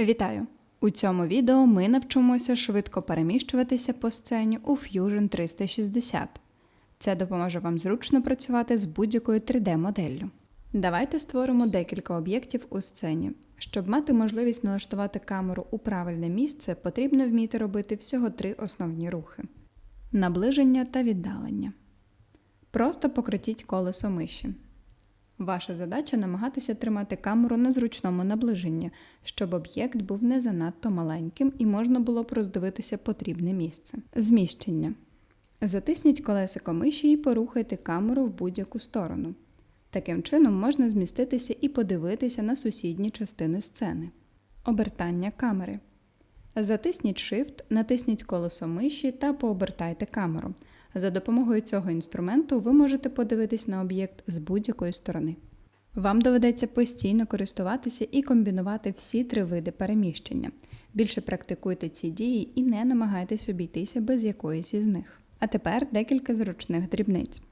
Вітаю! У цьому відео ми навчимося швидко переміщуватися по сцені у Fusion 360. Це допоможе вам зручно працювати з будь-якою 3D-моделлю. Давайте створимо декілька об'єктів у сцені. Щоб мати можливість налаштувати камеру у правильне місце, потрібно вміти робити всього три основні рухи: наближення та віддалення. Просто покрутіть колесо миші. Ваша задача намагатися тримати камеру на зручному наближенні, щоб об'єкт був не занадто маленьким і можна було б роздивитися потрібне місце. Зміщення. Затисніть колесико миші і порухайте камеру в будь-яку сторону. Таким чином можна зміститися і подивитися на сусідні частини сцени. Обертання камери. Затисніть Shift, натисніть колесо миші та пообертайте камеру. За допомогою цього інструменту ви можете подивитись на об'єкт з будь-якої сторони. Вам доведеться постійно користуватися і комбінувати всі три види переміщення. Більше практикуйте ці дії і не намагайтесь обійтися без якоїсь із них. А тепер декілька зручних дрібниць.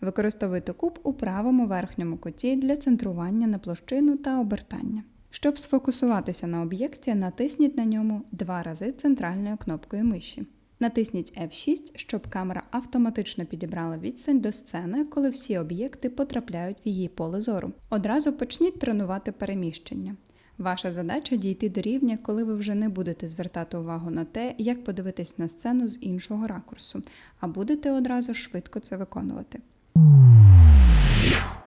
Використовуйте куб у правому верхньому куті для центрування на площину та обертання. Щоб сфокусуватися на об'єкті, натисніть на ньому два рази центральною кнопкою миші. Натисніть F6, щоб камера автоматично підібрала відстань до сцени, коли всі об'єкти потрапляють в її поле зору. Одразу почніть тренувати переміщення. Ваша задача дійти до рівня, коли ви вже не будете звертати увагу на те, як подивитись на сцену з іншого ракурсу, а будете одразу швидко це виконувати.